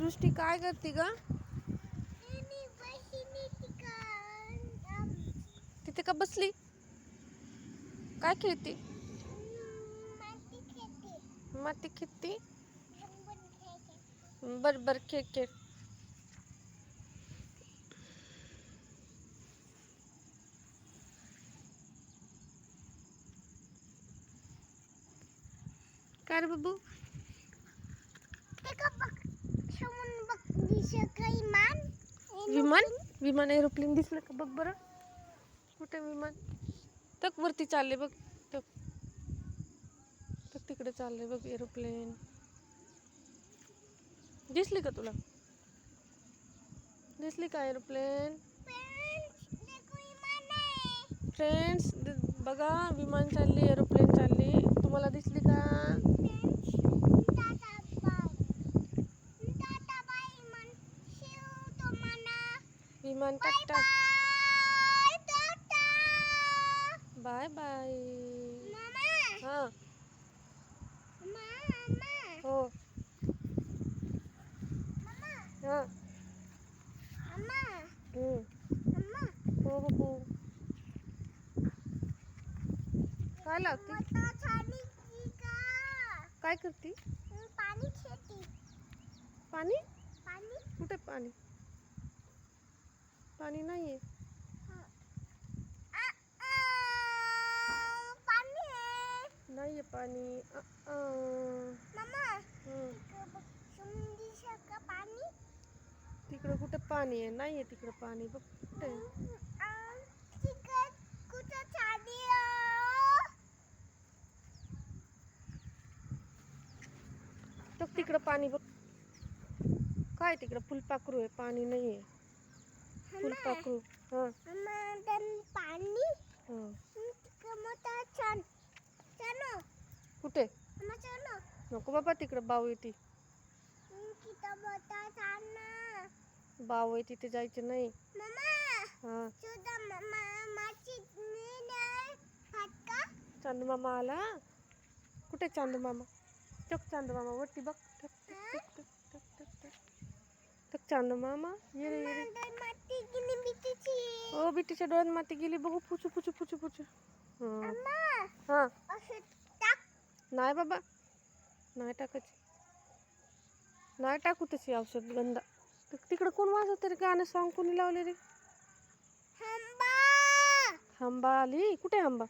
सृष्टी काय करते ग? तिथे का बसली? काय खेळते? माती खेळते. बर बर, खेळ खेळ. काय रे बाबू? विमान? विमान एरोप्लेन दिसलं का? बघ बरं. कुठे विमान? तक वरती चालले बघ तक. तक तिकडे चालले बघ एरोप्लेन दिसली का तुला? दिसली का एरोप्लेन फ्रेंड्स बघा विमान चालली एरोप्लेन चालली. तुम्हाला दिसली বিমান টাটা বাই বাই হ্যাঁ ও হ্যাঁ हो हो हो काय लावती काय करती पाणी शेती पाणी पाणी कुठे पाणी पाणी नाही नाहीये पाणी. तिकडं कुठं पाणी आहे? नाहीये तिकडं पाणी. बघ कुठे तिकडं पाणी बघ. काय तिकडं फुलपाखरू आहे? पाणी नाही आहे फुलपाखरू हां. पाणी? कुठे? नको बाबा तिकडं बाव येते बाव आहे तिथे जायचं नाही. हां. चांदू मामा आला? कुठे चांदू मामा? टक चांदू मामा वरती बघ. टक टक टक टक टक टक टक मामा. ये रे ये रे. ओ बिटीच्या डोळ्यात माती गेली. बघू पुचू पुचू पुचू पुचू हा. हा. नाही बाबा. नाही टाकायची नाही टाकू तशी औषध गंधा. तिकडं कोण वाजवतं रे गाणं? सॉंग कोणी लावले रे? हंबा. हंबा आली? कुठे हंबा?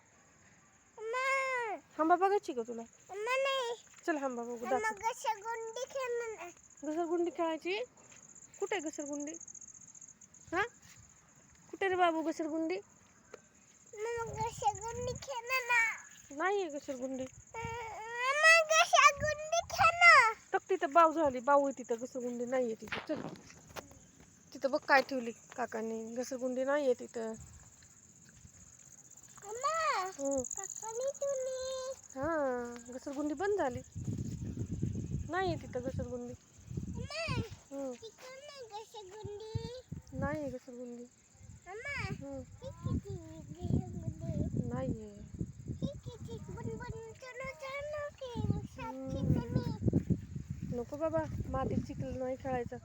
हंबा बघायची का तुला? चल हंबा बघू घसरगुंडी खेळायची? कुठे घसरगुंडी? हा? कुठे रे बाबू घसरगुंडी? घसरगुंडी खेळणार नाही घसरगुंडी. तर तिथं बाव झाली बाऊ आहे तिथं घसरगुंडी नाही आहे तिथं. चल. तिथं बघ काय ठेवली काकांनी. घसरगुंडी नाही आहे तिथं. तुम्ही हा. घसरगुंडी बंद झाली. नाही तिथं घसरगुंडी. तिकडे नाही घसरगुंडी. नाही नको बाबा मातीत चिखल नाही खेळायचं